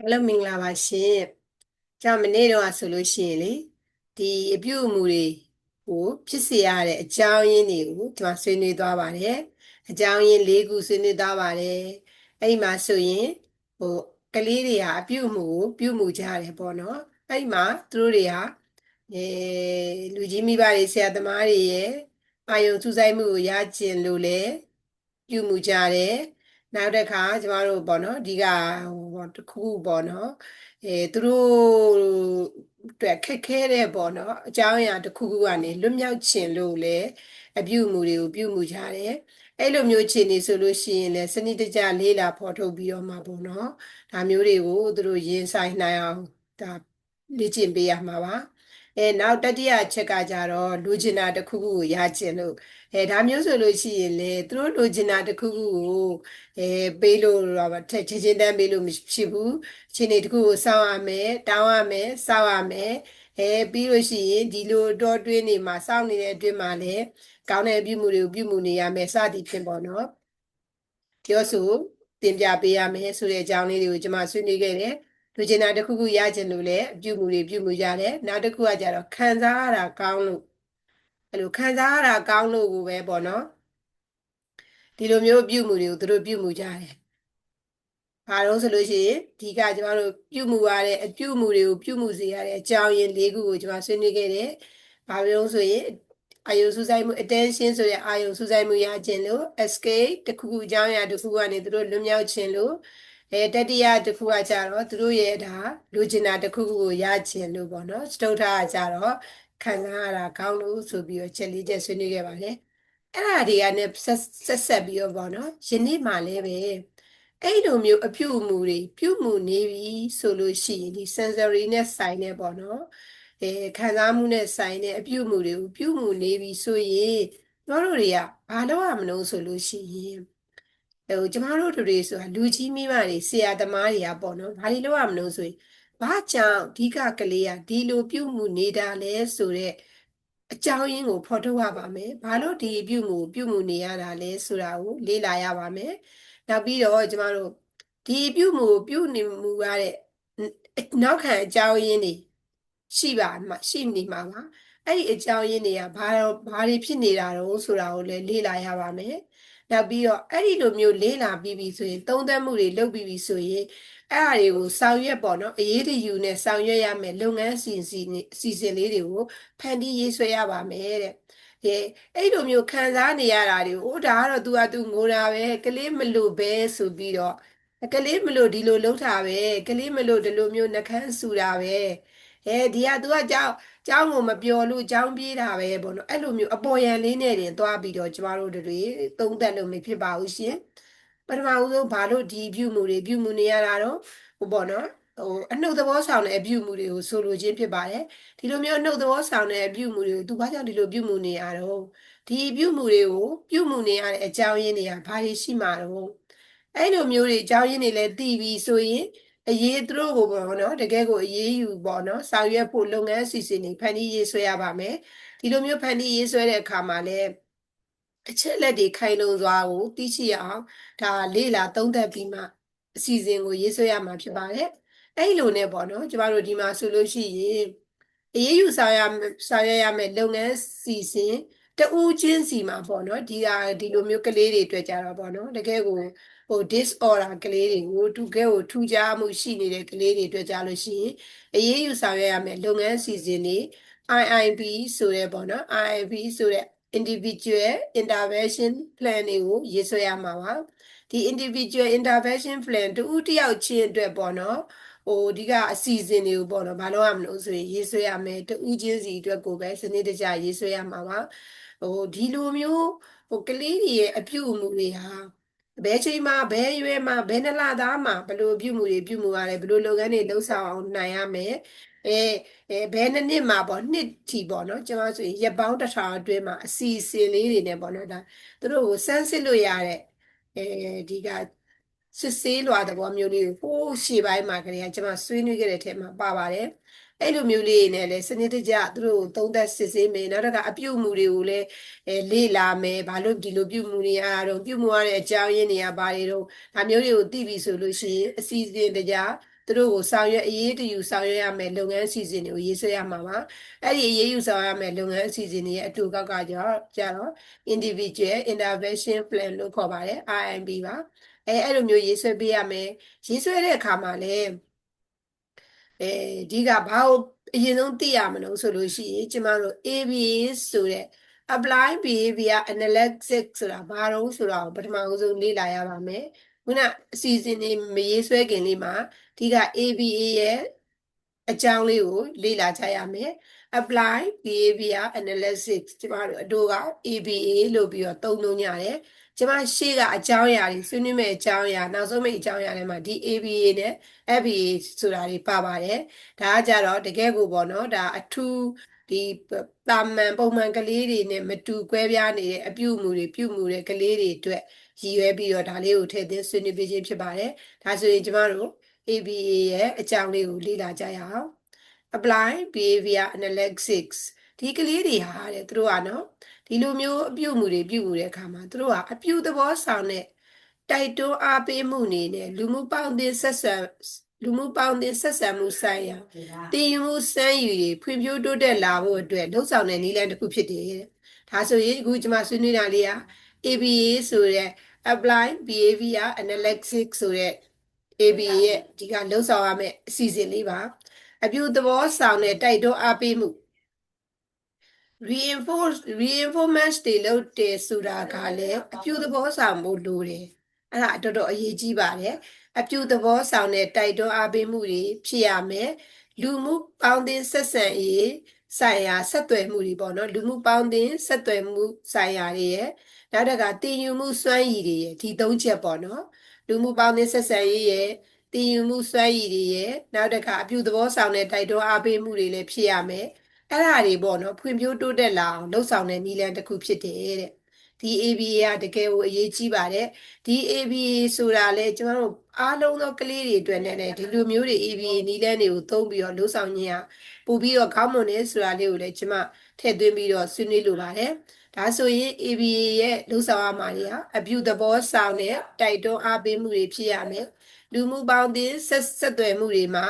အားလုံးမင်္ဂလာပါရှင်။ကြောင့်မနေ့တော့ဆိုလို့ရှိရင်လေဒီအပြုအမူတွေကိုဖြစ်စေရတဲ့အကြောင်းရင်းတွေကိုကျွန်မဆွေးနွေးသွားပါတယ်။အကြောင်းရင်း၄ခုဆွေးနွေးသွားပါတယ်။အဲ့ဒီမှာဆိုရင်ဟိုကလေးတွေဟာအပြုအမူကိုပြုမှုကြတယ်ပေါ့နော်။အဲ့ဒီမှာသူတို့တွေဟာအဲလူကြီးမိဘတွေဆရာသမားတွေရဲ့အာယုံစူးစိုက်မှုကိုရကျင်လို့လေပြုမှုကြတယ်။ နောက်တစ်ခါကျမတို့ပေါ့နော်ဒီကဟိုပေါ့တစ်ခုခုပေါ့နော်အဲသူတို့အတွက်ခက်ခဲတဲ့ပေါ့နော်အကြောင်းအရာတစ်ခုခုကနေလွတ်မြောက်ခြင်းလို့လေအပြုအမူတွေကိုပြုမှုကြတယ်အဲ့လိုမျိုးခြေနေဆိုလို့ရှိရင်လည်းစနစ်တကျလေးလာဖော်ထုတ်ပြီးတော့မှာပေါ့နော်ဒါမျိုးတွေကိုသူတို့ရင်ဆိုင်နိုင်အောင်ဒါလေ့ကျင့်ပေးရမှာပါ အဲနောက်တတိယအချက်ကကြတော့လူကျင်တာတစ်ခုခုကိုရကျင်လို့အဲဒါမျိုးဆိုလို့ရှိရင်လေသူတို့လူကျင်တာတစ်ခုခုကိုအဲပေးလို့တော့ချက်ချင်းချင်းတန်းပေးလို့မရှိဘူးအချိန်တစ်ခုကိုစောင့်ရမယ်တောင်းရမယ်စောင့်ရမယ်အဲပြီးလို့ရှိရင်ဒီလိုတော့တွင်းနေမှာစောင့်နေတဲ့အတွင်းမှာလည်းကောင်းတဲ့ပြုမှုတွေကိုပြုမှုနေရမယ်စသည်ဖြင့်ပေါ့နော်ပြောဆိုတင်ပြပေးရမယ်ဆိုတဲ့အကြောင်းလေးတွေကိုကျွန်မဆွေးနွေးခဲ့တယ် လူကျင်တာတစ်ခုခုရကျင်လို့လည်းအပြုမှုတွေပြုမှုကြတယ်နောက်တစ်ခုကကြတော့ခံစားရတာကောင်းလို့အဲ့လိုခံစားရတာကောင်းလို့ကိုပဲပေါ့နော်ဒီလိုမျိုးပြုမှုတွေကိုသူတို့ပြုမှုကြတယ်ဘာလို့ဆိုလို့ရှိရင်ဒီကကျမတို့ပြုမှုရတဲ့အပြုမှုတွေကိုပြုမှုစေရတဲ့အကြောင်းရင်း၄ခုကိုကျမဆွေးနွေးခဲ့တယ်ဘာလို့ဆိုရင်အာယုစူးစိုက်မှု attention ဆိုတဲ့အာယုစူးစိုက်မှုရခြင်းလို့ escape တခုခုအကြောင်းအရာတခုကနေသူတို့လွတ်မြောက်ခြင်းလို့ အဲတတိယတခုကကြတော့သူတို့ရဲ့ဒါလူကျင်တာတခုခုကိုရခြင်းလို့ပေါ့နော်စတုထကကြတော့ခံစားရတာကောင်းလို့ဆိုပြီးတော့ချက်လေးချက်ဆွေးနွေးခဲ့ပါတယ်အဲ့ဒါတွေကနဲ့ဆက်ဆက်ပြီးတော့ပေါ့နော်ယနေ့မှလည်းပဲအဲ့လိုမျိုးအပြုအမူတွေပြုမှုနေပြီဆိုလို့ရှိရင်ဒီ sensory နဲ့ဆိုင်နေပေါ့နော်အဲခံစားမှုနဲ့ဆိုင်တဲ့အပြုအမူတွေကိုပြုမှုနေပြီဆိုရင်တို့တို့တွေကဘာလို့ရမလို့ဆိုလို့ရှိရင် ဟိုကျမတို့တို့တွေဆိုတာလူကြီးမိမတွေဆရာသမားတွေကပေါ့နော်ဘာလို့ရမလို့ဆိုရင်ဘာကြောင့်ဒီကကလေးကဒီလိုပြုမှုနေတာလဲဆိုတော့အကြောင်းရင်းကိုဖော်ထုတ်ရပါမယ်။ဘာလို့ဒီပြုမှုပြုမှုနေရတာလဲဆိုတာကိုလေ့လာရပါမယ်။နောက်ပြီးတော့ကျမတို့ဒီပြုမှုပြုနေမှုရတဲ့နောက်ခံအကြောင်းရင်းတွေရှိပါမှာရှိနေမှာပါ။အဲ့ဒီအကြောင်းရင်းတွေကဘာဘာတွေဖြစ်နေတာတော့ဆိုတာကိုလည်းလေ့လာရပါမယ်။ နောက်ပြီးတော့အဲ့ဒီလိုမျိုးလေ့လာပြီးပြီဆိုရင်သုံးသပ်မှုတွေလုပ်ပြီးပြီဆိုရင်အဲ့အရာတွေကိုဆောင်ရွက်ပေါ့နော်အရေးတယူနဲ့ဆောင်ရွက်ရမယ်လုပ်ငန်းစီစဉ်စီစဉ်လေးတွေကိုဖန်တီးရေးဆွဲရပါမယ်တဲ့ကဲအဲ့လိုမျိုးခံစားနေရတာတွေကိုအိုးဒါကတော့ तू อ่ะ तू ငိုတာပဲကလေးမလို့ပဲဆိုပြီးတော့ကလေးမလို့ဒီလိုလှုပ်တာပဲကလေးမလို့ဒီလိုမျိုးနှကန်းဆူတာပဲ အဲဒီက तू ကကြောင်းကြောင်းကိုမပြောလို့ကြောင်းပြေးတာပဲပေါ့နော်အဲ့လိုမျိုးအပေါ်ယံလေးနဲ့တင်သွားပြီးတော့ကျမတို့တွေသုံးသက်လို့မဖြစ်ပါဘူးရှင်ပထမဦးဆုံးဘာလို့ဒီပြုမှုတွေပြုမှုနေရတာတော့ဟိုပေါ့နော်ဟိုအနှုတ်သဘောဆောင်တဲ့အပြုမှုတွေကိုဆိုလိုခြင်းဖြစ်ပါတယ်ဒီလိုမျိုးအနှုတ်သဘောဆောင်တဲ့အပြုမှုတွေကိုသူဘာကြောင့်ဒီလိုပြုမှုနေရတော့ဒီပြုမှုတွေကိုပြုမှုနေရတဲ့အကြောင်းရင်းတွေကဘာတွေရှိမှာတော့အဲ့လိုမျိုးတွေအကြောင်းရင်းတွေလည်းသိပြီးဆိုရင် အရေးသူတို့ကိုပေါ့နော်တကယ်ကိုအရေးယူပေါ့နော်ဆောင်ရွက်ဖို့လုပ်ငန်းအစီအစဉ်တွေဖန်တီးရေးဆွဲရပါမယ်ဒီလိုမျိုးဖန်တီးရေးဆွဲတဲ့အခါမှာလည်းအချက်လက်တွေခိုင်လုံစွာကိုသိရှိအောင်ဒါလေ့လာသုံးသပ်ပြီးမှအစီအစဉ်ကိုရေးဆွဲရမှာဖြစ်ပါတယ်အဲ့လိုနဲ့ပေါ့နော်ကျမတို့ဒီမှာဆိုလို့ရှိရင်အရေးယူဆောင်ရဆောင်ရွက်ရမယ့်လုပ်ငန်းစီစဉ်တူးချင်းစီမှာပေါ့နော်ဒီဟာဒီလိုမျိုးကလေးတွေတွေ့ကြတော့ပေါ့နော်တကယ်ကို ဟို disorder ကလေးတွေကိုတူကဲကိုထူးခြားမှုရှိနေတဲ့ကလေးတွေတွေ့ကြလို့ရှိရင်အရေးယူဆောင်ရွက်ရမယ့်လုပ်ငန်းစီစဉ်တွေ IIP ဆိုတဲ့ပေါ့နော် IIP ဆိုတဲ့ individual intervention plan တွေကိုရေးဆွဲရမှာပါဒီ individual intervention plan တူတယောက်ချင်းအတွက်ပေါ့နော်ဟိုဒီကအစီအစဉ်တွေကိုပေါ့နော်ဘာလို့ရမလို့ဆိုရင်ရေးဆွဲရမယ်တူချင်းစီအတွက်ကိုပဲစနစ်တကျရေးဆွဲရမှာပါဟိုဒီလိုမျိုးဟိုကလေးတွေရဲ့အပြုအမူတွေဟာ ဘယ်ချိန်မှာဘယ်ရွယ်မှာဘယ်နှလသားမှာဘယ်လိုပြုမှုတွေပြုမှုရတယ်ဘယ်လိုလုပ်ငန်းတွေလှုပ်ဆောင်အောင်နိုင်ရမယ်အဲအဲဘယ်နှစ်နှစ်မှာပေါ့နှစ်ထီပေါ့နော်ကျွန်တော်ဆိုရင်ရက်ပေါင်းတစ်ထောင်အတွင်းမှာအစီအစဉ်လေးတွေနဲ့ပေါ့နော်ဒါသူတို့ကိုစမ်းစစ်လို့ရတဲ့အဲဒီကစစ်ဆေးလွာသဘောမျိုးလေးကိုဟိုးရှေ့ပိုင်းမှာကလေးကကျွန်မဆွေးနွေးခဲ့တဲ့ထဲမှာပါပါတယ် အဲ့လိုမျိုးလေးနဲ့လည်းစနစ်တကျသူတို့သုံးသက်စစ်ဆေးမယ်နောက်တစ်ခါအပြုတ်မှုတွေကိုလည်းအဲလေ့လာမယ်ဘာလို့ဒီလိုပြုတ်မှုတွေအားတော့ပြုတ်မှုရတဲ့အကြောင်းရင်းတွေကဘာတွေတော့ဒါမျိုးတွေကိုသိပြီဆိုလို့ရှိရင်အစီအစဉ်တကျသူတို့ကိုဆောင်ရွက်အရေးတယူဆောင်ရွက်ရမယ်လုပ်ငန်းအစီအစဉ်တွေကိုရေးဆွဲရမှာပါအဲ့ဒီအရေးယူဆောင်ရမယ်လုပ်ငန်းအစီအစဉ်တွေရဲ့အတူကောက်ကကြတော့ကြတော့ individual intervention plan လို့ခေါ်ပါတယ် IIP ပါအဲအဲ့လိုမျိုးရေးဆွဲပေးရမယ်ရေးဆွဲတဲ့အခါမှာလည်း အဲဒီကဘာကိုအရင်ဆုံးသိရမလို့ဆိုလို့ရှိရင်ကျမတို့ ABA ဆိုတဲ့ apply behavior analysis ဆိုတာဘာလို့ဆိုတာကိုပထမဆုံးလေ့လာရပါမယ်ခုနအစီအစဉ်တွေမရေးဆွဲခင်လေးမှာဒီက ABA ရဲ့အကြောင်းလေးကိုလေ့လာကြရမယ် apply behavior analysis ကျမတို့အတူက ABA လို့ပြီးတော့သုံးလုံးရတယ် ကျမရှေ့ကအကြောင်းအရာတွေဆွေးနွေးမဲ့အကြောင်းအရာနောက်ဆုံးမဲ့အကြောင်းအရာတွေမှာဒီ ABA နဲ့ FBA ဆိုတာတွေပါပါတယ်ဒါကကြတော့တကယ်ကိုပေါ့နော်ဒါအထူးဒီတာမန်ပုံမှန်ကလေးတွေနဲ့မတူကွဲပြားနေတဲ့အပြုအမူတွေပြုမှုတဲ့ကလေးတွေအတွက်ရည်ရွယ်ပြီးတော့ဒါလေးကိုထည့်သွင်းဆွေးနွေးပေးခြင်းဖြစ်ပါတယ်ဒါဆိုရင်ကျမတို့ ABA ရဲ့အကြောင်းလေးကိုလေ့လာကြရအောင် apply behavior analytics ဒီကလေးတွေဟာတဲ့သူတို့ကနော်ဒီလိုမျိုးအပြုအမူတွေပြုမှုတဲ့အခါမှာသူတို့ကအပြုသဘောဆောင်တဲ့တိုက်တွန်းအားပေးမှုနေနဲ့လူမှုပေါင်းသင်းဆက်ဆံလူမှုပေါင်းသင်းဆက်ဆံမှုဆိုင်ရာတည်ယူမှုစမ်းယူတွေဖွံ့ဖြိုးတိုးတက်လာဖို့အတွက်လှုပ်ဆောင်တဲ့နည်းလမ်းတစ်ခုဖြစ်တယ်တဲ့ဒါဆိုရင်အခုကျွန်မဆွေးနွေးတာလေးက ABA ဆိုတဲ့ apply behavior analytics ဆိုတဲ့ ABA ရဲ့ဒီကလှုပ်ဆောင်ရမယ့်အစီအစဉ်လေးပါအပြုသဘောဆောင်တဲ့တိုက်တွန်းအားပေးမှု reinforce reinforcement တွေလုပ်တယ်ဆိုတာကလည်းအပြုသဘောဆောင်မှုလိုတယ်အဲ့ဒါတော်တော်အရေးကြီးပါတယ်အပြုသဘောဆောင်တဲ့တိုက်တွန်းအားပေးမှုတွေဖြစ်ရမယ်လူမှုပေါင်းသင်းဆက်ဆံရေးဆိုင်ရာဆက်သွယ်မှုတွေပေါ့နော်လူမှုပေါင်းသင်းဆက်သွယ်မှုဆိုင်ရာတွေရဲ့နောက်တစ်ခါတည်ယူမှုစွမ်းရည်တွေရဲ့ဒီသုံးချက်ပေါ့နော်လူမှုပေါင်းသင်းဆက်ဆံရေးရဲ့တည်ယူမှုစွမ်းရည်တွေရဲ့နောက်တစ်ခါအပြုသဘောဆောင်တဲ့တိုက်တွန်းအားပေးမှုတွေလည်းဖြစ်ရမယ် အဲ့ဒါတွေပေါ့နော်ဖွံ့ဖြိုးတိုးတက်လာအောင်လှုပ်ဆောင်တဲ့နည်းလမ်းတစ်ခုဖြစ်တယ်တဲ့ဒီ ABA ကတကယ်ကိုအရေးကြီးပါတယ်ဒီ ABA ဆိုတာလဲကျွန်တော်တို့အားလုံးသောကလေးတွေအတွက်နဲ့ဒီလိုမျိုးတွေ ABA နည်းလမ်းတွေကိုသုံးပြီးတော့လှုပ်ဆောင်ခြင်းဟာပို့ပြီးတော့ကောင်းမွန်တယ်ဆိုတာလေးကိုလည်းကျွန်မထည့်သွင်းပြီးတော့ဆွေးနွေးလိုပါတယ်ဒါဆိုရင် ABA ရဲ့လှုပ်ဆောင်ရမှာတွေဟာအပြုသဘောဆောင်တဲ့တိုက်တွန်းအားပေးမှုတွေဖြစ်ရမယ်လူမှုပေါင်းသင်းဆက်ဆက်သွယ်မှုတွေမှာ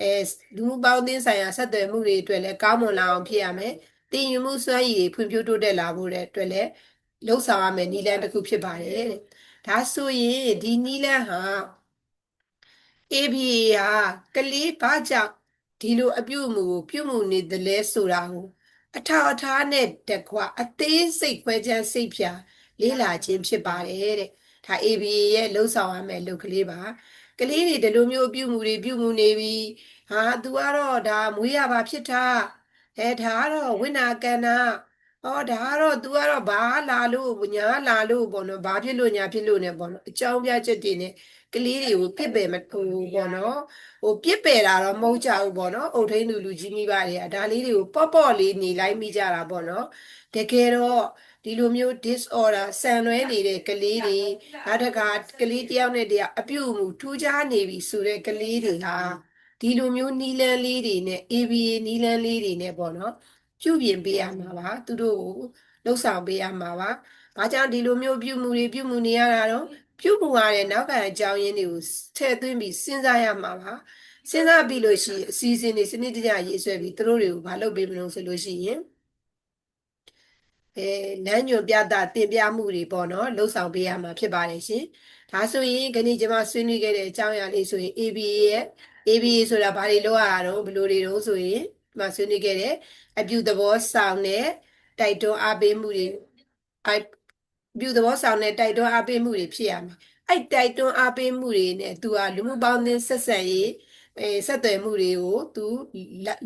အဲလူမှုပေါင်းသင်းဆိုင်ရာဆက်သွယ်မှုတွေအတွက်လည်းကောင်းမွန်လာအောင်ဖြစ်ရမယ်တည်ယူမှုစွမ်းရည်တွေဖွံ့ဖြိုးတိုးတက်လာဖို့တဲ့အတွက်လည်းလှုပ်ဆောင်ရမယ်နည်းလမ်းတစ်ခုဖြစ်ပါတယ်တဲ့ဒါဆိုရင်ဒီနည်းလမ်းဟာ ABA ဟာကလေးဘာကြောင့်ဒီလိုအပြုအမူကိုပြုမှုနေတယ်လဲဆိုတာကိုအထောက်အထားနဲ့တကွအသေးစိတ်ခွဲခြမ်းစိတ်ဖြာလေးလာခြင်းဖြစ်ပါတယ်တဲ့ဒါ ABA ရဲ့လှုပ်ဆောင်ရမယ်လုပ်ကလေးပါ ကလေးတွေဒီလိုမျိုးပြုမှုတွေပြုမှုနေပြီဟာ तू ကတော့ဒါမွေးရပါဖြစ်တာအဲဒါကတော့ဝိနာကန္နာဟောဒါကတော့ तू ကတော့ဘာလာလို့ညာလာလို့ပေါ့နော်ဘာဖြစ်လို့ညာဖြစ်လို့ ਨੇ ပေါ့နော်အကြောင်းပြချက်တွေ ਨੇ ကလေးတွေကိုပြစ်ပယ်မဟိုပေါ့နော်ဟိုပြစ်ပယ်တာတော့မဟုတ်ကြဘူးပေါ့နော်အုတ်ထိန်လူလူကြီးမိဘတွေကဒါလေးတွေကိုပေါ့ပေါ့လေးနေလိုက်မိကြတာပေါ့နော်တကယ်တော့ ဒီလိုမျိုး disorder ဆန်လွဲနေတဲ့ကလေးတွေနောက်တစ်ခါကလေးတယောက်နဲ့တယောက်အပြုအမူထူးခြားနေပြီဆိုတဲ့ကလေးတွေဟာဒီလိုမျိုးနီလန်းလေးတွေနဲ့ ABA နီလန်းလေးတွေနဲ့ပေါ့နော်ပြုပြင်ပေးရမှာပါသူတို့ကိုလှုပ်ဆောင်ပေးရမှာပါဘာကြောင့်ဒီလိုမျိုးပြုမှုတွေပြုမှုနေရတာတော့ပြုမှုရတဲ့နောက်ကအကြောင်းရင်းတွေကိုထည့်သွင်းပြီးစဉ်းစားရမှာပါစဉ်းစားပြီးလို့ရှိရင်အစီအစဉ်တွေစနစ်တကျရေးဆွဲပြီးသူတို့တွေကိုဘာလုပ်ပေးမလို့ဆိုလို့ရှိရင် အဲလမ်းညွန်ပြတာတင်ပြမှုတွေပေါ့နော်လှုပ်ဆောင်ပေးရမှာဖြစ်ပါတယ်ရှင်ဒါဆိုရင်ခဏကျွန်မဆွေးနွေးခဲ့တဲ့အကြောင်းအရာလေးဆိုရင် ABA ရဲ့ ABA ဆိုတာဘာတွေလုပ်ရတာတော့ဘယ်လိုတွေတော့ဆိုရင်ဒီမှာဆွေးနွေးခဲ့တဲ့အပြုသဘောဆောင်တဲ့တိုက်တွန်းအားပေးမှုတွေအပြုသဘောဆောင်တဲ့တိုက်တွန်းအားပေးမှုတွေဖြစ်ရမယ်အဲ့တိုက်တွန်းအားပေးမှုတွေနဲ့သူကလူမှုပေါင်းသင်းဆက်ဆံရေး အဲဆက်သွယ်မှုတွေကိုသူ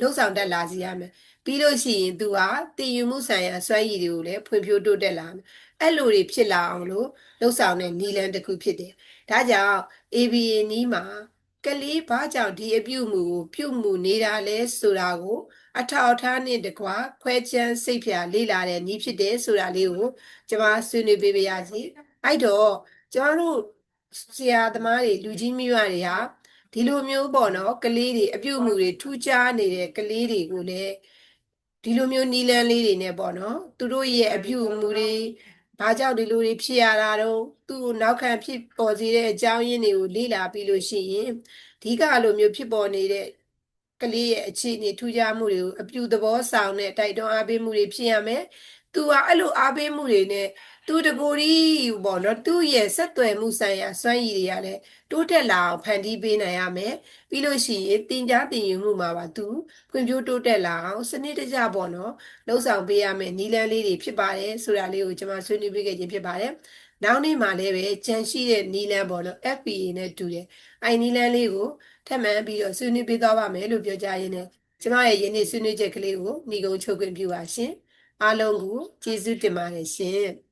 လှုပ်ဆောင်တတ်လာစီရမယ်ပြီးလို့ရှိရင်သူကတည်ယူမှုဆိုင်ရာစွမ်းရည်တွေကိုလည်းဖွံ့ဖြိုးတိုးတက်လာမယ်အဲ့လိုတွေဖြစ်လာအောင်လို့လှုပ်ဆောင်တဲ့နည်းလမ်းတစ်ခုဖြစ်တယ်ဒါကြောင့် ABA နီးမှာကလေးဘာကြောင့်ဒီအပြုမှုကိုပြုမှုနေတာလဲဆိုတာကို အထောက်အထားနဲ့တကွာခွဲချမ်းစိတ်ဖြာလေ့လာတဲ့နည်းဖြစ်တယ်ဆိုတာလေးကိုကျွန်မဆွေးနွေးပေးပါရစေအဲ့တော့ကျွန်တော်တို့ဆရာသမားတွေလူကြီးမိဘတွေဟာ ဒီလိုမျိုးပေါ့နော်ကလေးတွေအပြုအမူတွေထူးခြားနေတဲ့ကလေးတွေကိုလည်းဒီလိုမျိုးနီလန်းလေးတွေနဲ့ပေါ့နော်သူတို့ရဲ့အပြုအမူတွေဘာကြောင့်ဒီလိုတွေဖြစ်ရတာတော့သူ့ကိုနောက်ခံဖြစ်ပေါ်စေတဲ့အကြောင်းရင်းတွေကိုလေ့လာပြီးလို့ရှိရင်အဓိကလိုမျိုးဖြစ်ပေါ်နေတဲ့ကလေးရဲ့အခြေအနေထူးခြားမှုတွေကိုအပြုသဘောဆောင်တဲ့တိုက်တွန်းအားပေးမှုတွေဖြစ်ရမယ်။သူကအဲ့လိုအားပေးမှုတွေနဲ့ သူတကိုယ်ကြီးပေါ့နော်သူ့ရဲ့ဆက်သွယ်မှုဆိုင်ရာစွမ်းရည်တွေကလည်းတိုးတက်လာအောင်ဖန်တီးပေးနိုင်ရမယ်။ပြီးလို့ရှိရင်တင် जा တင်ယူမှုမှာပါသူဖွံ့ဖြိုးတိုးတက်လာအောင်စနစ်တကျပေါ့နော်လှုပ်ဆောင်ပေးရမယ်နီလန်းလေးတွေဖြစ်ပါတယ်ဆိုတာလေးကိုကျွန်မဆွေးနွေးပေးခဲ့ခြင်းဖြစ်ပါတယ်။နောက်နေ့မှာလည်းပဲကြံရှိတဲ့နီလန်းပေါ့နော် FPA နဲ့တူတယ်။အိုင်နီလန်းလေးကိုထပ်မံပြီးတော့ဆွေးနွေးပေးသွားပါမယ်လို့ပြောကြရင်းနဲ့ကျွန်မရဲ့ယနေ့ဆွေးနွေးချက်ကလေးကိုညီကုန်းချုပ်ခွင့်ပြုပါရှင်။အားလုံးကိုကျေးဇူးတင်ပါတယ်ရှင်။